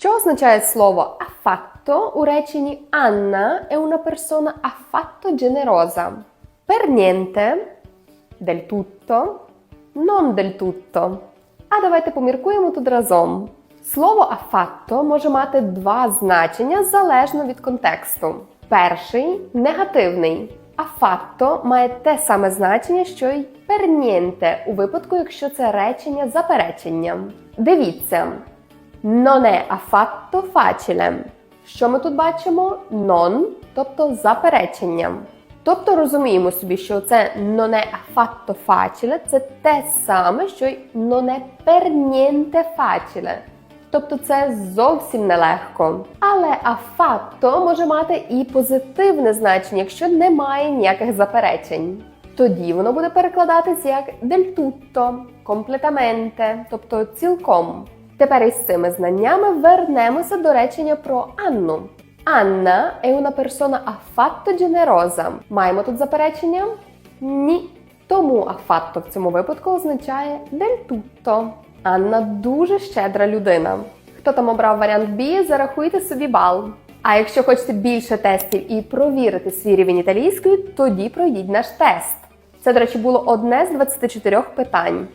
Що означає слово affatto у реченні Анна è una persona affatto generosa? Per niente, del tutto, non del tutto. А давайте поміркуємо тут разом. Слово affatto може мати два значення залежно від контексту. Перший негативний. Affatto має те саме значення, що й niente у випадку, якщо це речення запереченням. Дивіться, non è affatto facile. Що ми тут бачимо? Non, тобто заперечення. Тобто розуміємо собі, що це non è affatto facile – це те саме, що й non è per niente facile. Тобто це зовсім нелегко. Але affatto може мати і позитивне значення, якщо немає ніяких заперечень. Тоді воно буде перекладатись як del tutto, completamente, тобто цілком. Тепер із цими знаннями вернемося до речення про Анну. Анна è una persona affatto generosa. Маємо тут заперечення? Ні. Тому affatto в цьому випадку означає del tutto. Анна дуже щедра людина. Хто там обрав варіант B, зарахуйте собі бал. А якщо хочете більше тестів і провірити свій рівень італійської, тоді пройдіть наш тест. Це, до речі, було одне з 24 питань.